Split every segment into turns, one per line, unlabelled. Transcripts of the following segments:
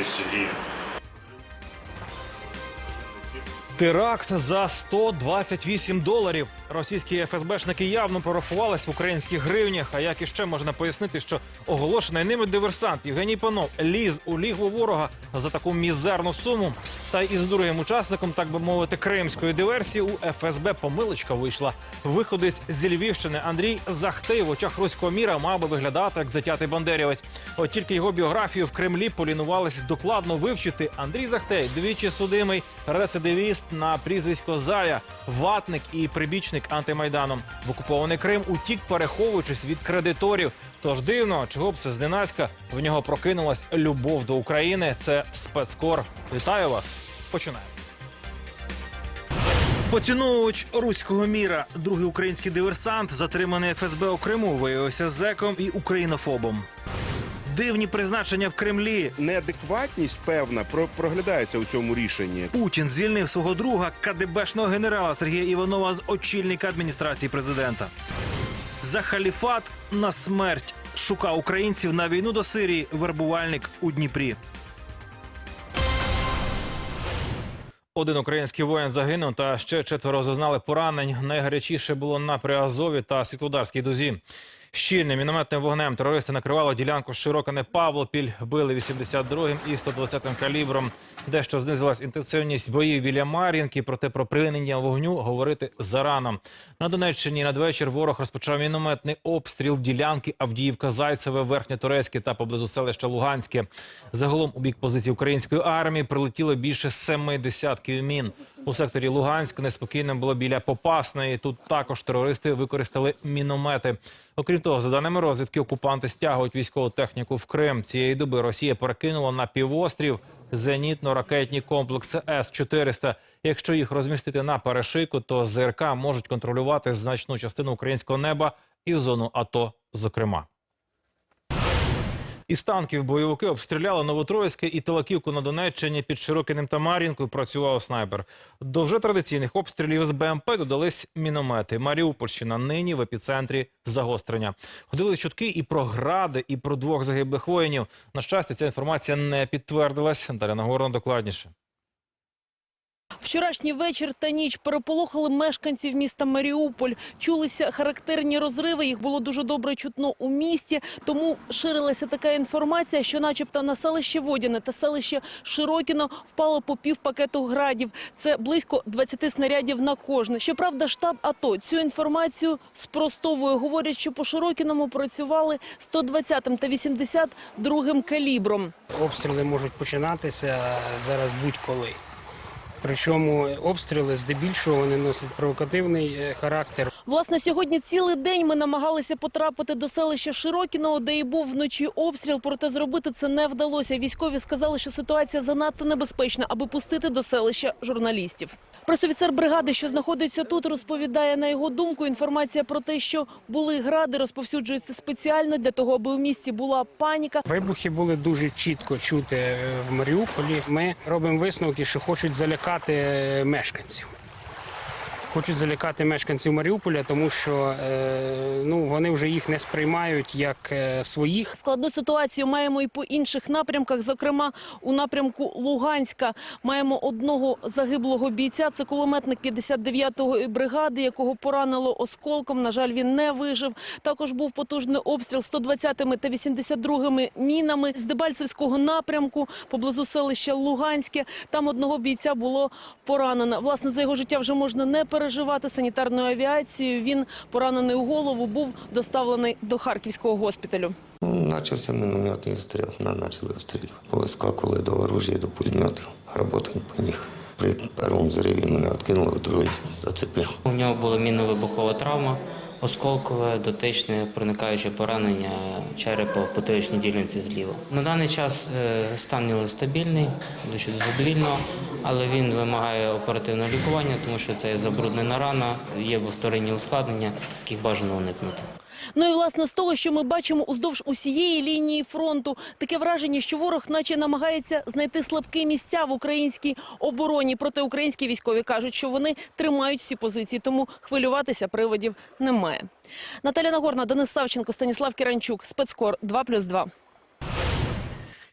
лично было выплачено 3200 гривен.
Теракт за 128 доларів. Російські ФСБшники явно прорахувались в українських гривнях. А як іще можна пояснити, що оголошений ними диверсант Євгеній Панов ліз у лігво ворога за таку мізерну суму. Та із другим учасником, так би мовити, кримської диверсії у ФСБ помилочка вийшла. Виходець зі Львівщини Андрій Захтей в очах руського міра мав би виглядати як затятий бандерівець. От тільки його біографію в Кремлі полінувались докладно вивчити. Андрій Захтей, двічі судимий рецидивіст на прізвисько Зая, ватник і прибічник антимайданом. В окупований Крим утік, переховуючись від кредиторів. Тож дивно, чого б це зненацька в нього прокинулась любов до України. Це спецкор. Вітаю вас. Починаємо. Поціновувач руського міра, другий український диверсант, затриманий ФСБ у Криму, виявився зеком і українофобом. Дивні призначення в Кремлі.
неадекватність певна про- проглядається у цьому рішенні.
Путін звільнив свого друга КДБшного генерала Сергія Іванова з очільника адміністрації президента. За халіфат на смерть шукав українців на війну до Сирії вербувальник у Дніпрі. Один український воїн загинув, та ще четверо зазнали поранень. Найгарячіше було на Приазові та Світлодарській дузі. Щільним мінометним вогнем терористи накривали ділянку Широкане Павлопіль, били 82-м і 120-м калібром. Дещо знизилась інтенсивність боїв біля Мар'їнки, проте про припинення вогню говорити зарано. На Донеччині надвечір ворог розпочав мінометний обстріл ділянки Авдіївка, Зайцеве, Верхньотурецьке та поблизу селища Луганське. Загалом у бік позицій української армії прилетіло більше семи десятків мін. У секторі Луганськ неспокійним було біля Попасної. Тут також терористи використали міномети. Окрім того, за даними розвідки, окупанти стягують військову техніку в Крим. Цієї доби Росія перекинула на півострів зенітно-ракетні комплекси С-400. Якщо їх розмістити на перешийку, то ЗРК можуть контролювати значну частину українського неба і зону АТО, зокрема. Із танків бойовики обстріляли Новотроїцьке і Телаківку на Донеччині під Широкиним та Мар'їнкою працював снайпер. До вже традиційних обстрілів з БМП додались міномети. Маріупольщина нині в епіцентрі загострення. Ходили чутки і про гради, і про двох загиблих воїнів. На щастя, ця інформація не підтвердилась. Далі Нагорно докладніше.
Вчорашній вечір та ніч переполохали мешканців міста Маріуполь. Чулися характерні розриви. Їх було дуже добре чутно у місті. Тому ширилася така інформація, що, начебто, на селище Водяне та селище Широкіно впало по пів пакету градів. Це близько 20 снарядів на кожне. Щоправда, штаб АТО цю інформацію спростовує. Говорять, що по Широкіному працювали 120-м та 82-м калібром.
Обстріли можуть починатися зараз будь-коли. Причому обстріли здебільшого вони носять провокативний е, характер.
Власне, сьогодні цілий день ми намагалися потрапити до селища Широкіного, де і був вночі обстріл. Проте зробити це не вдалося. Військові сказали, що ситуація занадто небезпечна, аби пустити до селища журналістів. Пресофіцер бригади, що знаходиться тут, розповідає на його думку. Інформація про те, що були гради, розповсюджується спеціально для того, аби у місті була паніка.
Вибухи були дуже чітко чути е, в Маріуполі. Ми робимо висновки, що хочуть залякати е, мешканців. Хочуть залякати мешканців Маріуполя, тому що е, ну, вони вже їх не сприймають як е, своїх.
Складну ситуацію маємо і по інших напрямках. Зокрема, у напрямку Луганська маємо одного загиблого бійця. Це кулеметник 59-ї бригади, якого поранило осколком. На жаль, він не вижив. Також був потужний обстріл 120-ми та 82-ми мінами з Дебальцевського напрямку поблизу селища Луганське. Там одного бійця було поранено. Власне, за його життя вже можна не переживати санітарною авіацією. Він поранений у голову, був доставлений до Харківського госпіталю.
Начався мінометний стріл, почали обстрілювати. Повискакували до оружжя, до пулеметів, Робота по них. При першому зриві мене відкинули, в другий зацепив.
У нього була мінно-вибухова травма, осколкове, дотичне, проникаюче поранення черепа в потиличній дільниці зліва. На даний час е, стан його стабільний, дуже задовільно, але він вимагає оперативного лікування, тому що це забруднена рана, є повторинні ускладнення, яких бажано уникнути.
Ну і власне з того, що ми бачимо уздовж усієї лінії фронту, таке враження, що ворог, наче намагається знайти слабкі місця в українській обороні. Проте українські військові кажуть, що вони тримають всі позиції, тому хвилюватися приводів немає. Наталя Нагорна, Денис Савченко, Станіслав Кіранчук, спецкор 2+,2.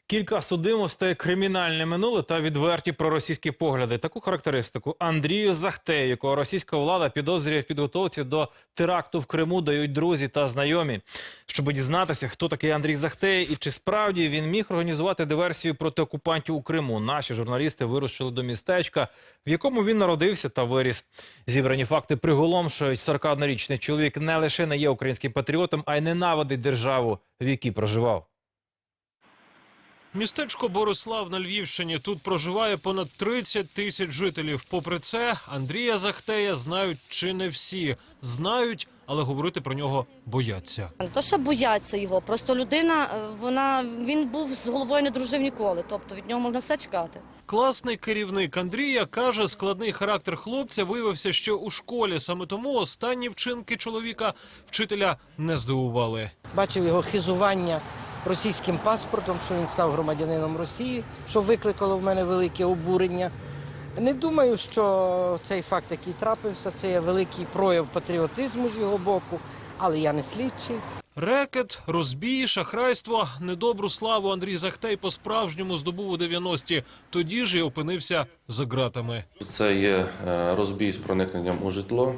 Кілька судимостей, кримінальне минуле та відверті проросійські погляди. Таку характеристику Андрію Захтею, якого російська влада підозрює в підготовці до теракту в Криму, дають друзі та знайомі. Щоб дізнатися, хто такий Андрій Захтей і чи справді він міг організувати диверсію проти окупантів у Криму. Наші журналісти вирушили до містечка, в якому він народився та виріс. Зібрані факти приголомшують. 41-річний чоловік не лише не є українським патріотом, а й ненавидить державу, в якій проживав.
Містечко Борислав на Львівщині. Тут проживає понад 30 тисяч жителів. Попри це, Андрія Захтея знають чи не всі. Знають, але говорити про нього бояться.
Не то, що бояться його, просто людина, е, вона він був з головою не дружив ніколи. Тобто від нього можна все чекати.
Класний керівник Андрія каже, складний характер хлопця виявився ще у школі. Саме тому останні вчинки чоловіка вчителя не здивували.
Бачив його хизування російським паспортом, що він став громадянином Росії, що викликало в мене велике обурення. Не думаю, що цей факт, який трапився, це є великий прояв патріотизму з його боку, але я не слідчий.
Рекет, розбій, шахрайство, недобру славу Андрій Захтей по-справжньому здобув у 90-ті. Тоді ж і опинився за ґратами.
Це є е, розбій з проникненням у житло,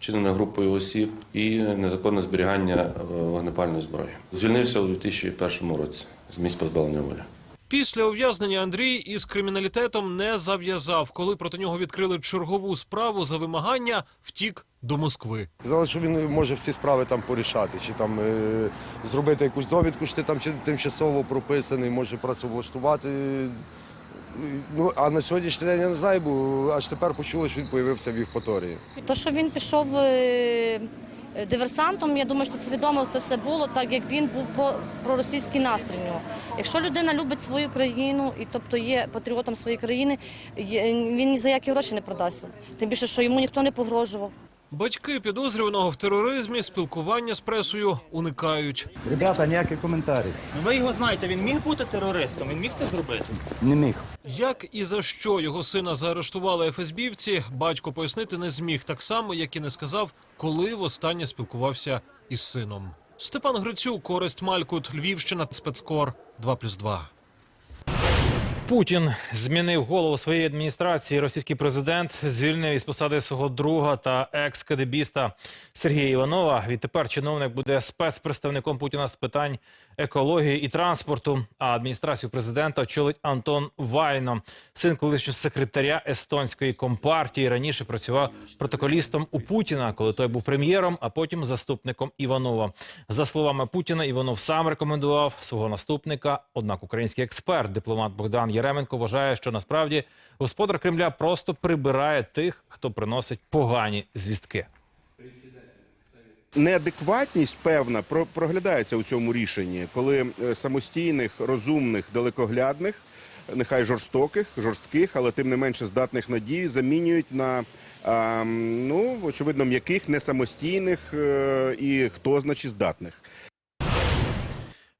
вчинене групою осіб і незаконне зберігання е, вогнепальної зброї. Звільнився у 2001 році з місць позбавлення волі.
Після ув'язнення Андрій із криміналітетом не зав'язав. Коли проти нього відкрили чергову справу за вимагання, втік до Москви.
Казали, що він може всі справи там порішати, чи там е, зробити якусь довідку, що ти там чи тимчасово прописаний, може працевлаштувати. Ну, а на сьогоднішній день я не знаю, бо аж тепер почули, що він з'явився в Євпаторії.
То, що він пішов е, диверсантом, я думаю, що свідомо це все було, так як він був про, проросійський настрій. Якщо людина любить свою країну і тобто є патріотом своєї країни, він ні за які гроші не продасться. Тим більше, що йому ніхто не погрожував.
Батьки підозрюваного в тероризмі спілкування з пресою уникають.
Ребята, ніякі коментарі.
Ви його знаєте, він міг бути терористом, він міг це зробити.
Не міг.
Як і за що його сина заарештували ФСБівці, батько пояснити не зміг, так само, як і не сказав, коли востаннє спілкувався із сином. Степан Грицюк, Користь Малькут, Львівщина, спецкор 2+,2.
Путін змінив голову своєї адміністрації. Російський президент звільнив із посади свого друга та екс-кадебіста Сергія Іванова. Відтепер чиновник буде спецпредставником Путіна з питань екології і транспорту. А адміністрацію президента очолить Антон Вайно, син колишнього секретаря естонської компартії. Раніше працював протоколістом у Путіна, коли той був прем'єром, а потім заступником Іванова. За словами Путіна, Іванов сам рекомендував свого наступника. Однак український експерт, дипломат Богдан Яременко, вважає, що насправді господар Кремля просто прибирає тих, хто приносить погані звістки.
Неадекватність певна про- проглядається у цьому рішенні, коли е, самостійних, розумних, далекоглядних, нехай жорстоких, жорстких, але тим не менше здатних надію, замінюють на ну очевидно м'яких, не самостійних е, і хто значить здатних.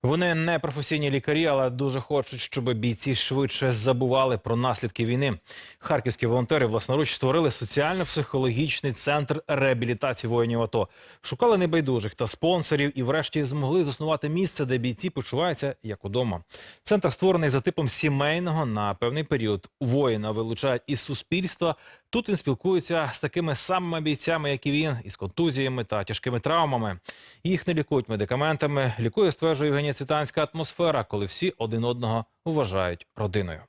Вони не професійні лікарі, але дуже хочуть, щоб бійці швидше забували про наслідки війни. Харківські волонтери власноруч створили соціально-психологічний центр реабілітації воїнів АТО. Шукали небайдужих та спонсорів і, врешті, змогли заснувати місце, де бійці почуваються як удома. Центр створений за типом сімейного на певний період. Воїна вилучають із суспільства. Тут він спілкується з такими самими бійцями, як і він, із контузіями та тяжкими травмами. Їх не лікують медикаментами. Лікує, стверджує Євгенія Цвітанська атмосфера, коли всі один одного вважають родиною.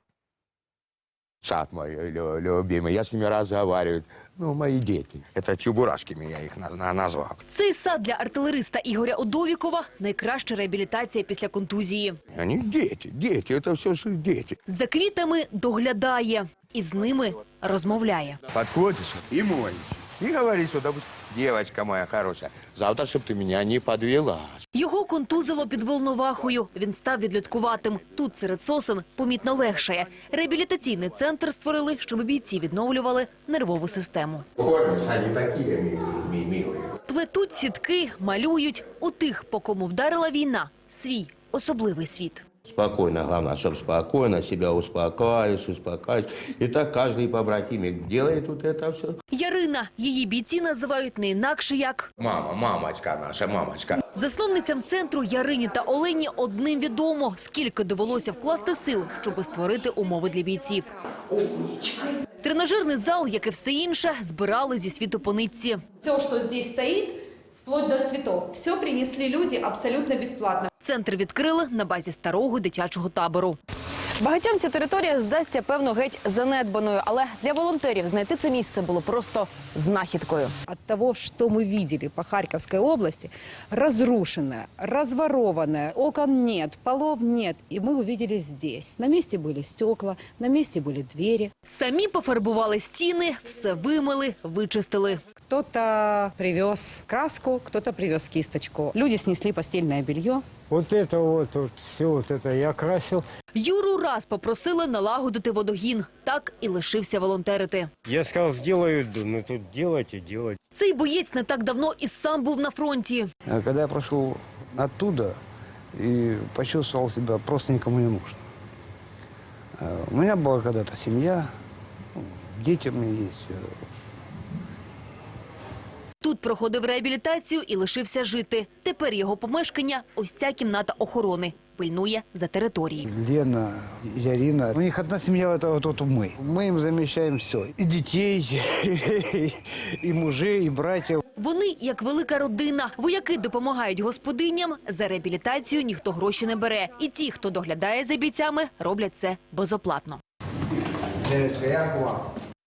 Сад мой лю- любимый, я с ними разговариваю. Ну, мои дети. Это чебурашками я их на- на- назвал.
Цей сад для артилериста Ігоря Одовікова – найкраща реабілітація після контузії.
Они дети, дети, это все же дети.
За квітами доглядає і з ними розмовляє.
Подходишь и моешь. И говоришь, что, допустим, девочка моя хорошая, завтра, чтобы ты меня не подвела.
Його контузило під Волновахою. Він став відлюдкуватим. Тут серед сосен помітно легшає. Реабілітаційний центр створили, щоб бійці відновлювали нервову систему.
Помнишь, они такие ми- ми- милые.
Плетуть сітки, малюють. У тих, по кому вдарила війна, свій особливий світ.
Спокойно, главное, чтобы спокойно себя успокаиваешь, успокаиваешь. И так каждый побратимик делает вот это все.
Ярина. Її бійці називають не інакше як
Мама, мамочка наша, мамочка.
Засновницям центру Ярині та Олені одним відомо, скільки довелося вкласти сил, щоб створити умови для бійців. Тренажерний зал, як і все інше, збирали зі світу по нитці.
Все, что здесь стоит, вплоть до цветов, все принесли люди абсолютно бесплатно.
Центр відкрили на базі старого дитячого табору.
Багатьом ця територія здасться певно геть занедбаною, але для волонтерів знайти це місце було просто знахідкою.
От того, что мы видели по Харьковской области, разрушенное, разворованное, окон нет, полов нет. И мы увидели здесь. На месте были стекла, на месте были двери.
Самі пофарбували стіни, все вимили, вичистили.
Кто-то привез краску, кто-то привез кисточку. Люди снесли постельное белье.
Вот это вот, вот все вот это я красил.
Юру раз попросили налагодити водогін. Так і лишився волонтерити.
Я сказал, сделаю, ну тут делайте, делайте.
Цей боєць не так давно і сам був на фронті.
А Когда я прошел оттуда и почувствовал себя просто никому не нужным. Э, У меня была когда-то семья, ну, дети у меня есть. э,
Тут проходив реабілітацію і лишився жити. Тепер його помешкання – ось ця кімната охорони. Пильнує за територією.
Лена, Ярина. У них одна семья, это вот, вот мы. Мы им замещаем все. И детей, и мужей, и братьев.
Вони як велика родина. Вояки допомагають господиням. За реабілітацію ніхто гроші не бере. І ті, хто доглядає за бійцями, роблять це безоплатно.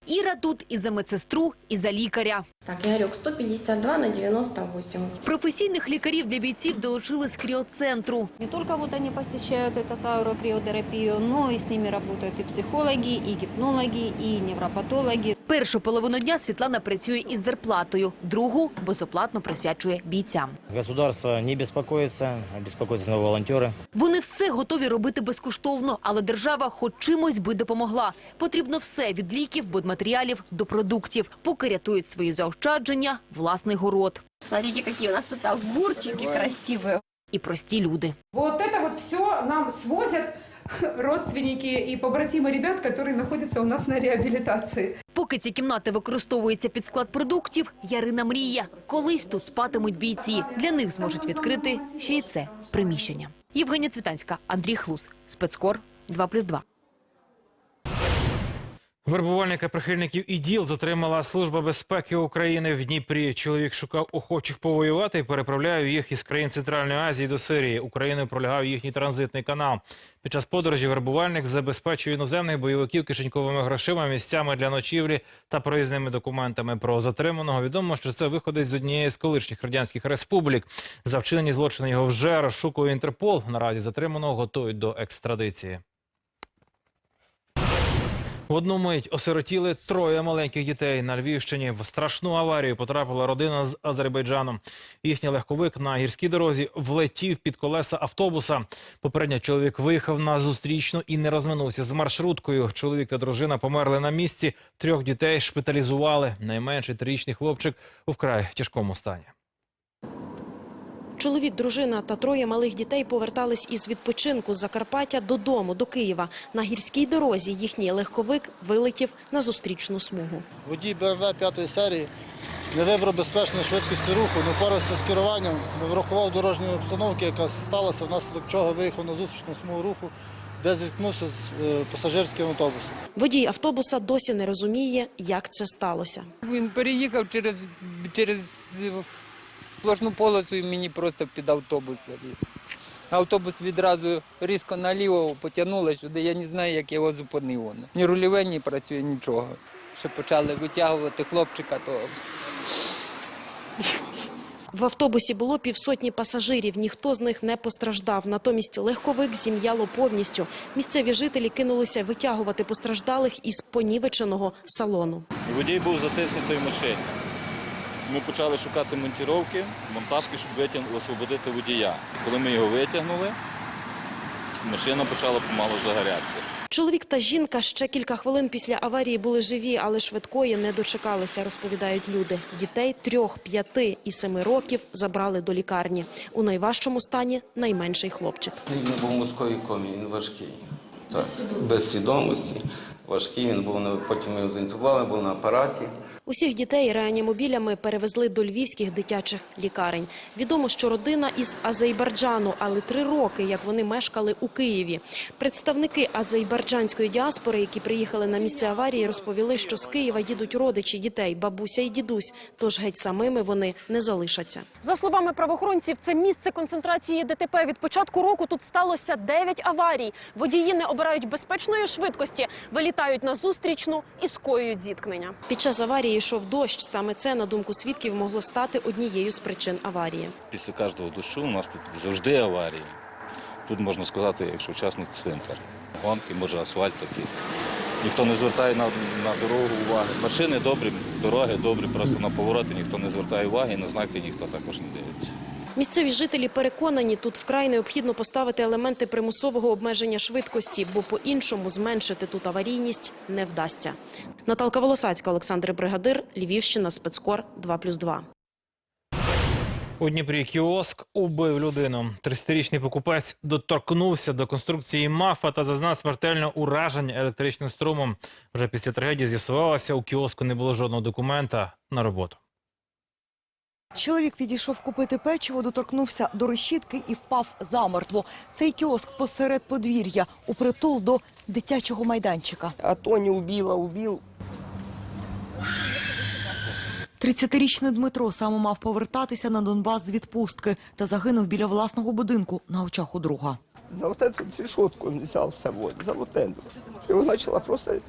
Іра тут і за медсестру, і за лікаря.
Так, Игорек, 152 на 98.
Професійних лікарів для бійців долучили з кріоцентру.
Не только вот они посещают эту аурокриотерапию, но и с ними работают и психологи, и гипнологи, и невропатологи.
Першу половину дня Світлана працює із зарплатою, другу безоплатно присвячує бійцям.
Государство не беспокоится, а беспокоятся волонтеры.
Вони все готові робити безкоштовно, але держава хоч чимось би допомогла. Потрібно все від ліків, будматеріалів до продуктів. Поки рятують свої заощадження, власний город.
Смотрите, какие у нас тут огурчики красивые.
І прості люди.
Вот это вот все нам свозят родственники и побратимы ребят, которые находятся у нас на реабилитации.
Поки ці кімнати використовуються під склад продуктів, Ярина мріє. Колись тут спатимуть бійці. Для них зможуть відкрити ще й це приміщення. Євгенія Цвітанська, Андрій Хлус. Спецкор 2+,2.
Вербувальника прихильників іділ затримала Служба безпеки України в Дніпрі. Чоловік шукав охочих повоювати і переправляв їх із країн Центральної Азії до Сирії. Україною пролягав їхній транзитний канал. Під час подорожі вербувальник забезпечує іноземних бойовиків кишеньковими грошима, місцями для ночівлі та проїзними документами. Про затриманого відомо, що це виходить з однієї з колишніх радянських республік. За вчинені злочини його вже розшукує Інтерпол. Наразі затриманого готують до екстрадиції. В одну мить осиротіли троє маленьких дітей на Львівщині. В страшну аварію потрапила родина з Азербайджаном. Їхній легковик на гірській дорозі влетів під колеса автобуса. Попередньо чоловік виїхав на зустрічну і не розминувся з маршруткою. Чоловік та дружина померли на місці. Трьох дітей шпиталізували. Найменший трирічний хлопчик у вкрай тяжкому стані.
Чоловік, дружина та троє малих дітей повертались із відпочинку з Закарпаття додому, до Києва. На гірській дорозі їхній легковик вилетів на зустрічну смугу.
Водій БМВ п'ятої серії не вибрав безпечної швидкості руху, не впорався з керуванням, не врахував дорожньої обстановки, яка сталася, внаслідок чого виїхав на зустрічну смугу руху, де зіткнувся з е, пасажирським автобусом.
Водій автобуса досі не розуміє, як це сталося.
Він переїхав через, через сплошну полосу і мені просто під автобус заліз. Автобус відразу різко наліво потягнуло сюди. Я не знаю, як його зупинив. воно. Ні рульове, ні працює, нічого. Ще почали витягувати хлопчика, то
В автобусі було півсотні пасажирів, ніхто з них не постраждав. Натомість легковик зім'яло повністю. Місцеві жителі кинулися витягувати постраждалих із понівеченого салону.
Водій був затиснутий в машині. Ми почали шукати монтіровки, монтажки, щоб витягнути, освободити водія. Коли ми його витягнули, машина почала помалу загорятися.
Чоловік та жінка ще кілька хвилин після аварії були живі, але швидкої не дочекалися, розповідають люди. Дітей трьох, п'яти і семи років забрали до лікарні. У найважчому стані найменший хлопчик.
Він був мозковій комі, він важкий. Так, без свідомості. Важкий, він був на потім його заінтубували, був на апараті.
Усіх дітей реанімобілями перевезли до львівських дитячих лікарень. Відомо, що родина із Азербайджану, але три роки, як вони мешкали у Києві. Представники азербайджанської діаспори, які приїхали на місце аварії, розповіли, що з Києва їдуть родичі дітей, бабуся і дідусь. Тож геть самими вони не залишаться.
За словами правоохоронців, це місце концентрації ДТП. Від початку року тут сталося 9 аварій. Водії не обирають безпечної швидкості, вилітають на зустрічну і скоюють зіткнення.
Під час аварії йшов дощ. Саме це, на думку свідків, могло стати однією з причин аварії.
Після кожного дощу у нас тут завжди аварії. Тут можна сказати, якщо учасник цвинтар. Гонки, може асфальт такий. Ніхто не звертає на, на дорогу уваги. Машини добрі, дороги добрі, просто на повороти ніхто не звертає уваги, і на знаки ніхто також не дивиться.
Місцеві жителі переконані, тут вкрай необхідно поставити елементи примусового обмеження швидкості, бо по-іншому зменшити тут аварійність не вдасться. Наталка Волосацька, Олександр Бригадир, Львівщина, спецкор 2+,2.
У Дніпрі кіоск убив людину. 30-річний покупець доторкнувся до конструкції мафа та зазнав смертельного ураження електричним струмом. Вже після трагедії з'ясувалося, у кіоску не було жодного документа на роботу.
Чоловік підійшов купити печиво, доторкнувся до решітки і впав замертво. Цей кіоск посеред подвір'я, у притул до дитячого майданчика.
А то не убила, убил.
30-річний Дмитро саме мав повертатися на Донбас з відпустки та загинув біля власного будинку на очах у друга.
За вот эту решетку он взял с собой, за вот эту. И он начала просто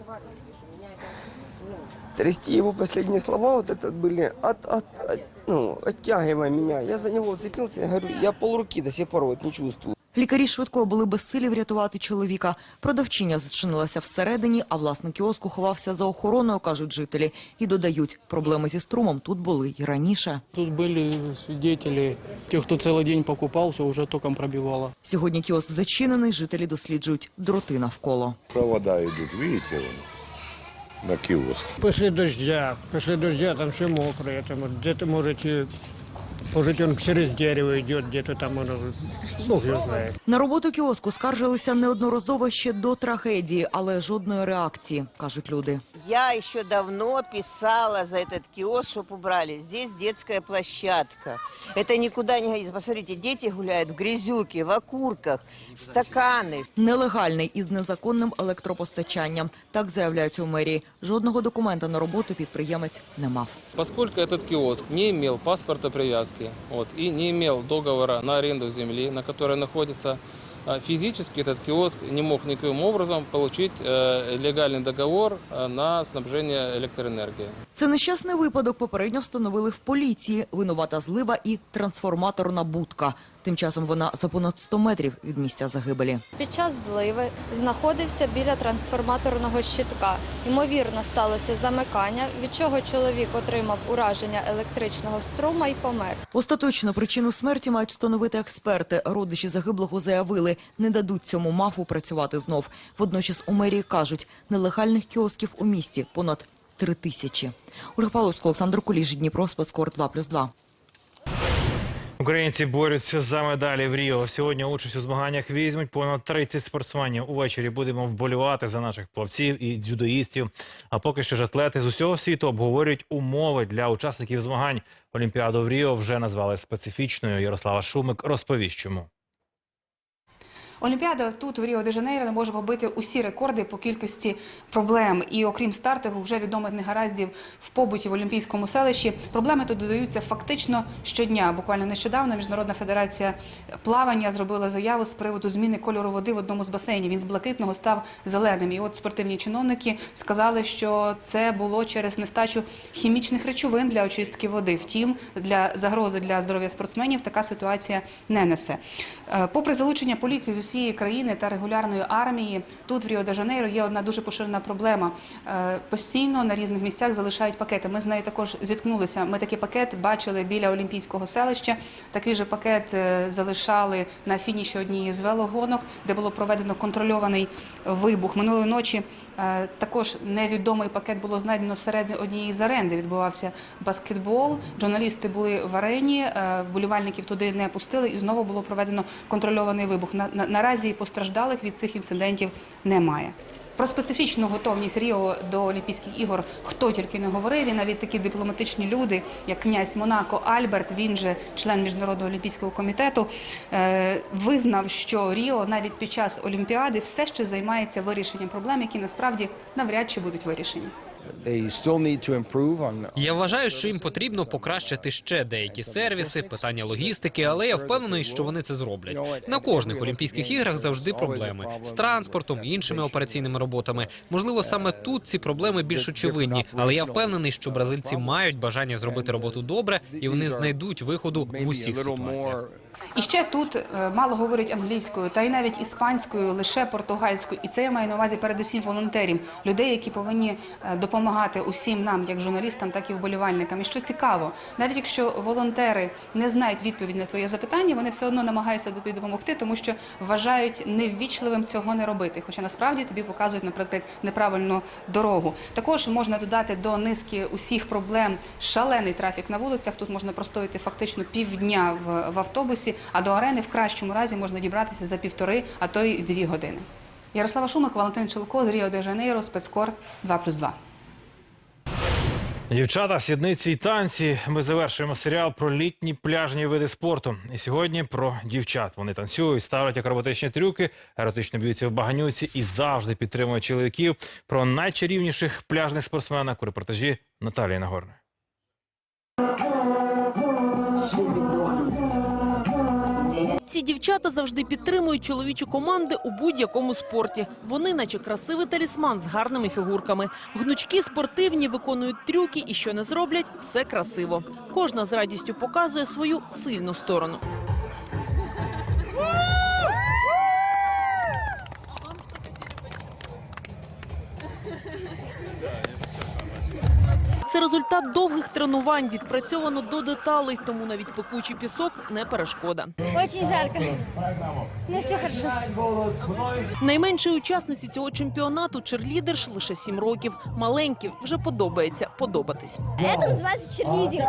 трясти его последние слова вот это были от, от, от, ну, оттягивая меня. Я за него зацепился, я говорю, я полруки до сих пор вот не чувствую.
Лікарі швидкої були безсилі врятувати чоловіка. Продавчиня зачинилася всередині, а власник кіоску ховався за охороною, кажуть жителі. І додають, проблеми зі струмом тут були й раніше.
Тут были свидетели, те, кто целый день покупался, уже током пробивало.
Сьогодні кіоск зачинений, жителі досліджують дроти навколо.
Провода идут, видите, вон, на кіоск.
После дождя, после дождя там все мокрое, там де где-то можете, может он через дерево идет, где-то там он, Бог его знает.
На роботу кіоску скаржилися неодноразово ще до трагедії, але жодної реакції, кажуть люди.
Я еще давно писала за этот киоск, чтобы убрали. Здесь детская площадка. Это никуда не годится. Посмотрите, дети гуляют в грязюке, в окурках, стаканы.
Нелегальний із незаконним електропостачанням. Так заявляють у мерії. Жодного документа на роботу підприємець не мав.
Поскольку этот киоск не имел паспорта привязки вот, и не имел договора на аренду земли, на которой находится, а, физически этот киоск не мог никаким образом получить э, легальный договор э, на снабжение электроэнергией.
Це нещасний випадок попередньо встановили в поліції. Винувата злива і трансформаторна будка. Тим часом вона за понад 100 метрів від місця загибелі.
Під час зливи знаходився біля трансформаторного щитка. Ймовірно, сталося замикання, від чого чоловік отримав ураження електричного струма і помер.
Остаточну причину смерті мають встановити експерти. Родичі загиблого заявили, не дадуть цьому мафу працювати знов. Водночас у мерії кажуть, нелегальних кіосків у місті понад три тисячі. Ольга Павловська, Олександр Куліш, Дніпро, Спецкор 2+,2.
Українці борються за медалі в Ріо. Сьогодні участь у змаганнях візьмуть понад 30 спортсменів. Увечері будемо вболівати за наших плавців і дзюдоїстів. А поки що ж атлети з усього світу обговорюють умови для учасників змагань. Олімпіаду в Ріо вже назвали специфічною. Ярослава Шумик розповість чому.
Олімпіада тут в Ріо де Жанейро може побити усі рекорди по кількості проблем. І окрім стартингу, вже відомих негараздів в побуті в Олімпійському селищі. Проблеми тут додаються фактично щодня. Буквально нещодавно Міжнародна федерація плавання зробила заяву з приводу зміни кольору води в одному з басейнів. Він з блакитного став зеленим. І от спортивні чиновники сказали, що це було через нестачу хімічних речовин для очистки води. Втім, для загрози для здоров'я спортсменів така ситуація не несе. Е, Попри залучення поліції з усіх усієї країни та регулярної армії тут в Ріо-де-Жанейро є одна дуже поширена проблема. Е, Постійно на різних місцях залишають пакети. Ми з нею також зіткнулися. Ми такий пакет бачили біля Олімпійського селища. Такий же пакет е, залишали на фініші однієї з велогонок, де було проведено контрольований вибух минулої ночі. Е, Також невідомий пакет було знайдено всередині однієї з аренди. відбувався баскетбол. Журналісти були в арені, е, вболівальників туди не пустили, і знову було проведено контрольований вибух. На, на, наразі постраждалих від цих інцидентів немає. Про специфічну готовність Ріо до Олімпійських ігор хто тільки не говорив, і навіть такі дипломатичні люди, як князь Монако Альберт, він же член міжнародного олімпійського комітету, е, визнав, що Ріо навіть під час Олімпіади все ще займається вирішенням проблем, які насправді навряд чи будуть вирішені.
Я вважаю, що їм потрібно покращити ще деякі сервіси, питання логістики, але я впевнений, що вони це зроблять. На кожних олімпійських іграх завжди проблеми з транспортом, іншими операційними роботами. Можливо, саме тут ці проблеми більш очевидні, але я впевнений, що бразильці мають бажання зробити роботу добре, і вони знайдуть виходу в усіх ситуаціях.
І ще тут е, мало говорять англійською, та й навіть іспанською, лише португальською. І це я маю на увазі передусім волонтерів, людей, які повинні е, допомагати усім нам, як журналістам, так і вболівальникам. І що цікаво, навіть якщо волонтери не знають відповідь на твоє запитання, вони все одно намагаються тобі допомогти, тому що вважають неввічливим цього не робити. Хоча насправді тобі показують, наприклад, неправильну дорогу. Також можна додати до низки усіх проблем шалений трафік на вулицях. Тут можна простояти фактично півдня в, в автобусі, а до арени в кращому разі можна дібратися за півтори, а то й дві години. Ярослава Шумик, Валентин Чилко з Ріо де Жанейро, спецкор 2+,2.
Дівчата, сідниці і танці. Ми завершуємо серіал про літні пляжні види спорту. І сьогодні про дівчат. Вони танцюють, ставлять акробатичні трюки, еротично б'ються в баганюці і завжди підтримують чоловіків. Про найчарівніших пляжних спортсменок у репортажі Наталії Нагорної.
Ці дівчата завжди підтримують чоловічі команди у будь-якому спорті. Вони, наче красивий талісман з гарними фігурками. Гнучки, спортивні, виконують трюки і що не зроблять, все красиво. Кожна з радістю показує свою сильну сторону. результат довгих тренувань, відпрацьовано до деталей, тому навіть пекучий пісок не перешкода.
Очень жарко. Ну все хорошо.
Найменшій учасниці цього чемпіонату черлідерш лише сім років. Маленькі вже подобається подобатись.
Это называется черлидинг.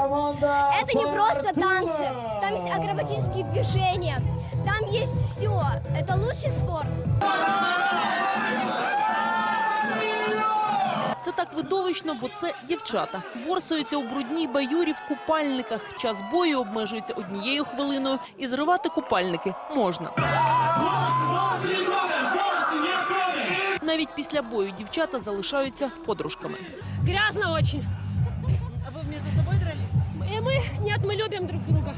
Это не просто танцы. Там есть акробатические движения. Там есть все. Это лучший спорт.
Це так видовищно, бо це дівчата. Борсуються у брудній баюрі в купальниках. Час бою обмежується однією хвилиною, і зривати купальники можна. Навіть після бою дівчата залишаються подружками.
Грязно очень. А вы между собой дрались? И мы? Нет, мы любим друг друга.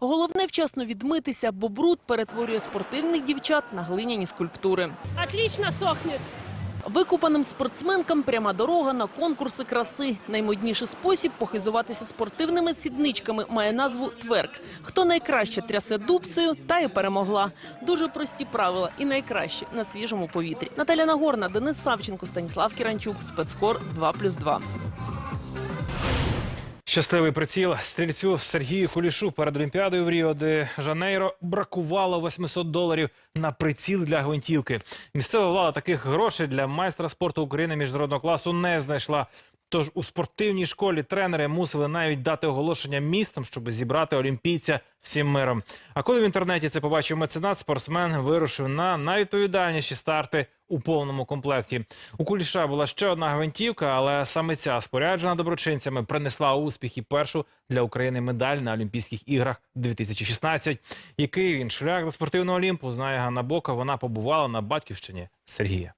Головне вчасно відмитися, бо бруд перетворює спортивних дівчат на глиняні скульптури.
Отлично сохнет.
Викупаним спортсменкам пряма дорога на конкурси краси. Наймодніший спосіб похизуватися спортивними сідничками має назву тверк. Хто найкраще трясе дубцею, та й перемогла. Дуже прості правила і найкраще на свіжому повітрі. Наталя Нагорна, Денис Савченко, Станіслав Кіранчук, спецкор 2+,2.
Щасливий приціл стрільцю Сергію Кулішу перед Олімпіадою в Ріо де Жанейро бракувало 800 доларів на приціл для гвинтівки. Місцева влада таких грошей для майстра спорту України міжнародного класу не знайшла. Тож у спортивній школі тренери мусили навіть дати оголошення містом, щоб зібрати олімпійця всім миром. А коли в інтернеті це побачив меценат, спортсмен вирушив на найвідповідальніші старти у повному комплекті. У Куліша була ще одна гвинтівка, але саме ця споряджена доброчинцями принесла успіх і першу для України медаль на Олімпійських іграх 2016. Який він шлях до спортивного олімпу знає Ганна Бока. Вона побувала на батьківщині Сергія.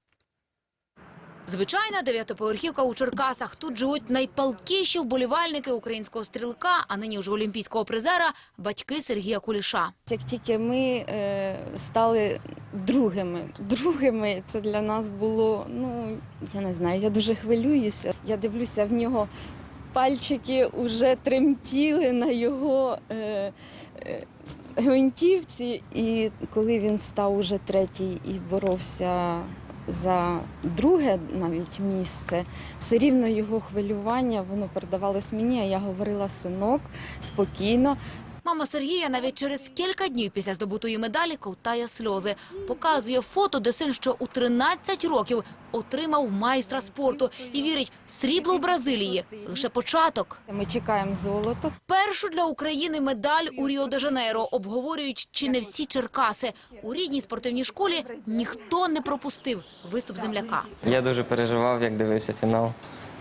Звичайна дев'ятоповерхівка у Черкасах. Тут живуть найпалкіші вболівальники українського стрілка, а нині вже олімпійського призера, батьки Сергія Куліша.
Як тільки ми е, стали другими, другими, це для нас було, ну я не знаю, я дуже хвилююся. Я дивлюся в нього. Пальчики вже тремтіли на його е, е, гвинтівці, і коли він став уже третій і боровся за друге навіть місце, все рівно його хвилювання воно передавалось мені. А я говорила синок спокійно.
Мама Сергія навіть через кілька днів після здобутої медалі ковтає сльози. Показує фото, де син, що у 13 років отримав майстра спорту і вірить, срібло у Бразилії – лише початок.
Ми чекаємо золото.
Першу для України медаль у Ріо-де-Жанейро обговорюють чи не всі Черкаси. У рідній спортивній школі ніхто не пропустив виступ земляка.
Я дуже переживав, як дивився фінал.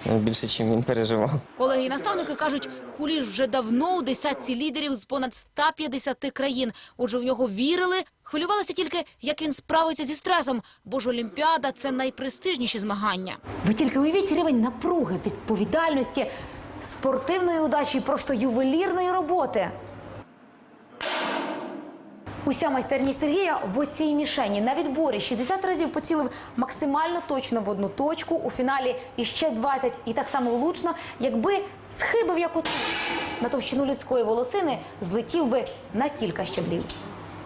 Ну, Більше, ніж він переживав.
Колеги і наставники кажуть, Куліш вже давно у десятці лідерів з понад 150 країн. Отже, в нього вірили, хвилювалися тільки, як він справиться зі стресом, бо ж Олімпіада – це найпрестижніші змагання.
Ви тільки уявіть рівень напруги, відповідальності, спортивної удачі і просто ювелірної роботи. Уся майстерність Сергія в оцій мішені. На відборі 60 разів поцілив максимально точно в одну точку. У фіналі іще 20 і так само влучно. Якби схибив як от на товщину людської волосини, злетів би на кілька щаблів.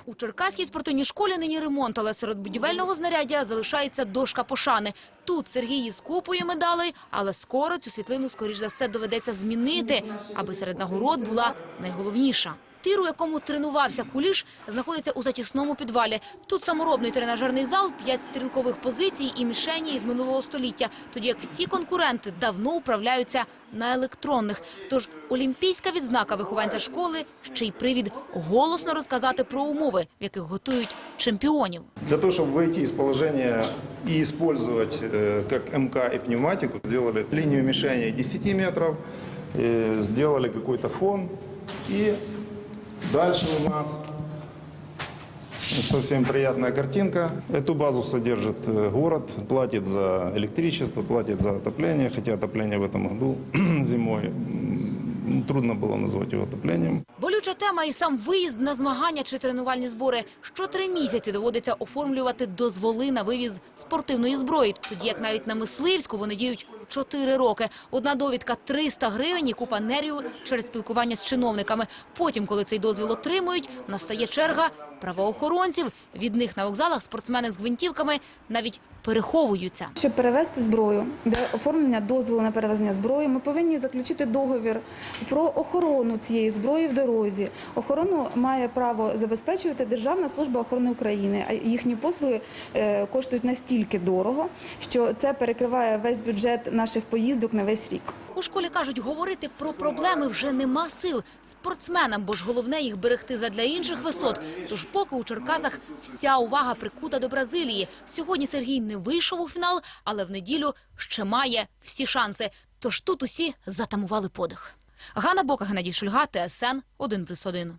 У Черкаській спортивній школі нині ремонт, але серед будівельного знаряддя залишається дошка пошани. Тут Сергій із купою медалей, але скоро цю світлину, скоріш за все, доведеться змінити, аби серед нагород була найголовніша. Тир, у якому тренувався Куліш, знаходиться у затісному підвалі. Тут саморобний тренажерний зал, п'ять стрілкових позицій і мішені із минулого століття, тоді як всі конкуренти давно управляються на електронних. Тож олімпійська відзнака вихованця школи – ще й привід голосно розказати про умови, в яких готують чемпіонів.
Для того, чтобы выйти из положения и использовать э, как МК и пневматику, сделали линию мишени 10 метров, э, сделали какой-то фон. И дальше у нас совсем приятная картинка. Эту базу содержит э, город, платит за электричество, платит за отопление, хотя отопление в этом году зимой м, трудно было назвать его отоплением.
Болюча тема і сам виїзд на змагання чи тренувальні збори. Що три місяці доводиться оформлювати дозволи на вивіз спортивної зброї. Тоді як навіть на мисливську вони діють чотири роки. Одна довідка – 300 гривень і купа нервів через спілкування з чиновниками. Потім, коли цей дозвіл отримують, настає черга правоохоронців. Від них на вокзалах спортсмени з гвинтівками навіть переховуються.
Щоб перевезти зброю, для оформлення дозволу на перевезення зброї, ми повинні заключити договір про охорону цієї зброї в дорозі. Охорону має право забезпечувати Державна служба охорони України. А їхні послуги е, коштують настільки дорого, що це перекриває весь бюджет наших поїздок на весь рік.
У школі кажуть, говорити про проблеми вже нема сил. Спортсменам, бо ж головне їх берегти задля інших висот. Тож поки у Черкасах вся увага прикута до Бразилії. Сьогодні Сергій не вийшов у фінал, але в неділю ще має всі шанси. Тож тут усі затамували подих. Ганна Бока, Геннадій Шульга, ТСН 1+,1.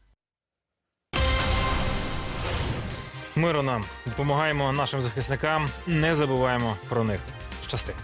Миру нам допомагаємо нашим захисникам. Не забуваємо про них. Щасти.